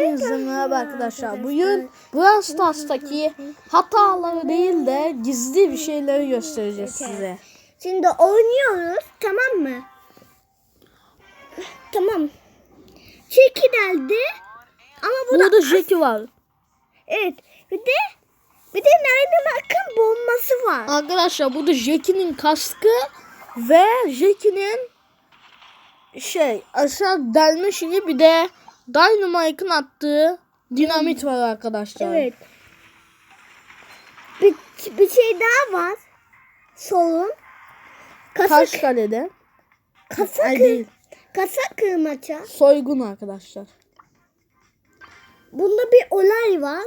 Hepinize merhaba arkadaşlar. Bugün Brawl Stars'taki hataları değil de gizli bir şeyleri göstereceğiz size. Şimdi oynuyoruz tamam mı? Tamam. Çeki geldi. Ama bu da Burada Jackie var. evet. Bir de bir de nerede bakın bombası var. Arkadaşlar burada Jackie'nin kaskı ve Jackie'nin şey aşağı delme şeyi bir de Dynamite'ın attığı dinamit var arkadaşlar. Evet. Bir, bir şey daha var. Solun. Kasa, Taş kalede. kasa, Ay kır, değil. kasa kırmaca. Soygun arkadaşlar. Bunda bir olay var.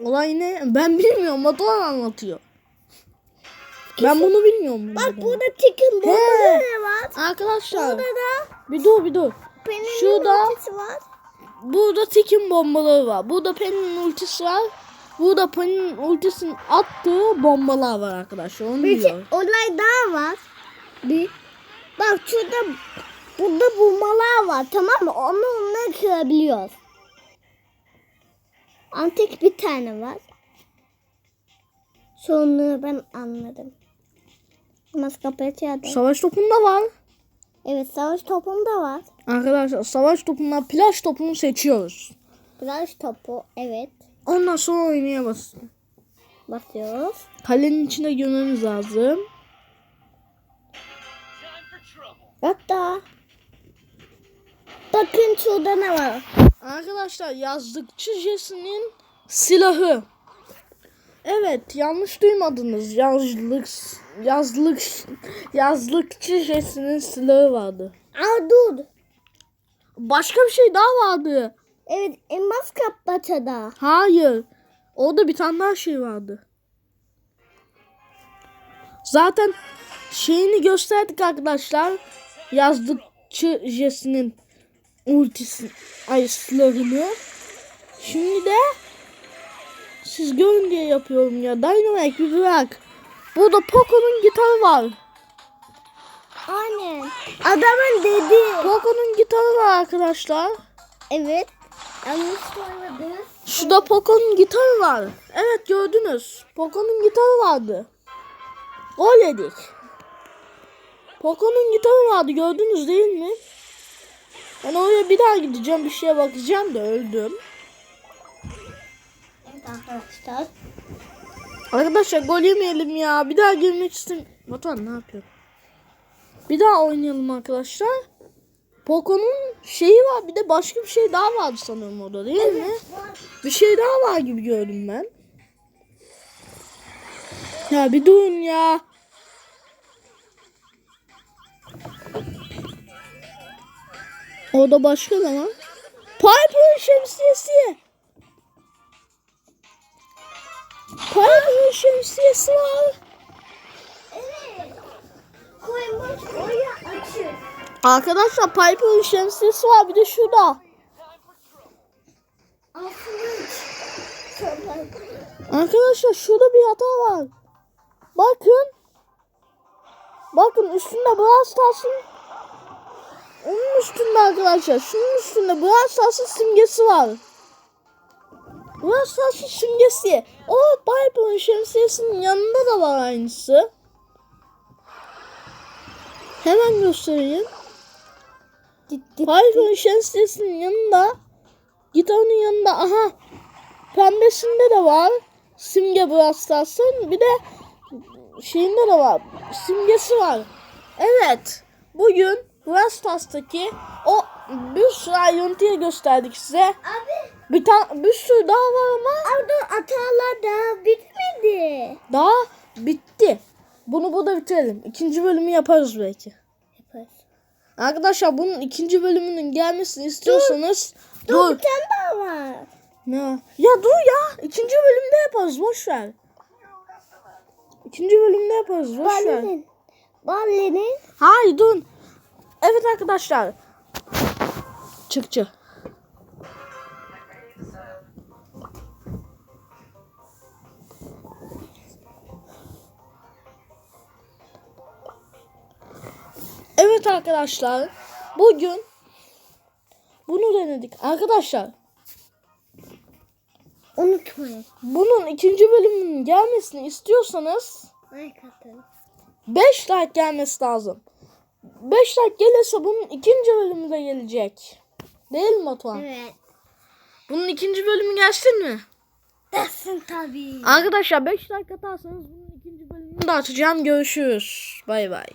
Olay ne? Ben bilmiyorum. Batuhan anlatıyor. Ben bunu bilmiyorum. Bak burada. burada chicken bombaları var. Arkadaşlar Burada da bir dur bir dur. Penny'nin Şurada- ultisi var. Burada Tikin bombaları var. Burada Penny'nin ultisi var. Burada Penny'nin ultisinin attığı bombalar var arkadaşlar. Onu Bir şey, biliyorum. olay daha var. Bir. Bak şurada burada bombalar var tamam mı? Onu onları kırabiliyoruz. Antek bir tane var. Sonra ben anladım. Nasıl kapatıyordu? Savaş topunda var. Evet savaş topunda var. Arkadaşlar savaş topundan plaj topunu seçiyoruz. Flash topu evet. Ondan sonra oynayamaz. Basıyoruz. Kalenin içine girmemiz lazım. Hatta bakın şurada ne var? Arkadaşlar yazlıkçı Jesse'nin silahı. Evet yanlış duymadınız. Yazlık yazlık yazlıkçı Jesse'nin silahı vardı. Aa dur. Başka bir şey daha vardı. Evet elmas kapmaçada. Hayır. Orada bir tane daha şey vardı. Zaten şeyini gösterdik arkadaşlar. Yazdıkçı Jesse'nin ultisi ay silahını. Şimdi de siz görün diye yapıyorum ya. Dynamite bir bırak. Burada Poco'nun gitarı var. Aynen. Adamın dedi. Poco'nun gitarı var arkadaşlar. Evet. Yanlış söylediniz. Şurada Poco'nun gitarı var. Evet gördünüz. Poco'nun gitarı vardı. Gol yedik. Poco'nun gitarı vardı gördünüz değil mi? Ben oraya bir daha gideceğim bir şeye bakacağım da öldüm. Evet arkadaşlar. Arkadaşlar gol yemeyelim ya. Bir daha girmek istemiyorum. Batuhan ne yapıyor? Bir daha oynayalım arkadaşlar. Poco'nun şeyi var bir de başka bir şey daha vardı sanırım orada değil mi? Bir şey daha var gibi gördüm ben. Ya bir durun ya. Orada başka ne var? Piper şemsiyesi. Piper şemsiyesi var. Evet. Koymuş oraya açık. Arkadaşlar Piper'ın şemsiyesi var bir de şurada. Arkadaşlar şurada bir hata var. Bakın. Bakın üstünde Brawl Stars'ın onun üstünde arkadaşlar. Şunun üstünde Brawl Stars'ın simgesi var. Brawl Stars'ın simgesi. O Piper'ın şemsiyesinin yanında da var aynısı. Hemen göstereyim. Piper'ın şemsiyesinin yanında gitarın yanında aha pembesinde de var. Simge Stars'ın bir de şeyinde de var. Simgesi var. Evet. Bugün Brawl Stars'taki o bir sürü ayrıntıyı gösterdik size. Abi. Bir tane bir sürü daha var ama Orada hatalar daha bitmedi. daha bitti. Bunu burada bitirelim. İkinci bölümü yaparız belki. Yaparız. Arkadaşlar bunun ikinci bölümünün gelmesini istiyorsanız Dur, dur. bir tane daha var. Ne? Ya dur ya. İkinci bölümde yaparız. Boş ver. İkinci bölümde yaparız. Boş ver. Ballenin. Hayır dur. Evet arkadaşlar. Çık çık. Evet arkadaşlar. Bugün Bunu denedik. Arkadaşlar Unutmayın. bunun ikinci bölümünün gelmesini istiyorsanız Like atın. 5 like gelmesi lazım. 5 like gelirse bunun ikinci bölümü de gelecek. Değil mi Batuhan? Evet. Bunun ikinci bölümü gelsin mi? Dersin tabii. Arkadaşlar 5 like atarsanız bunun ikinci bölümünü de atacağım. Görüşürüz. Bay bay.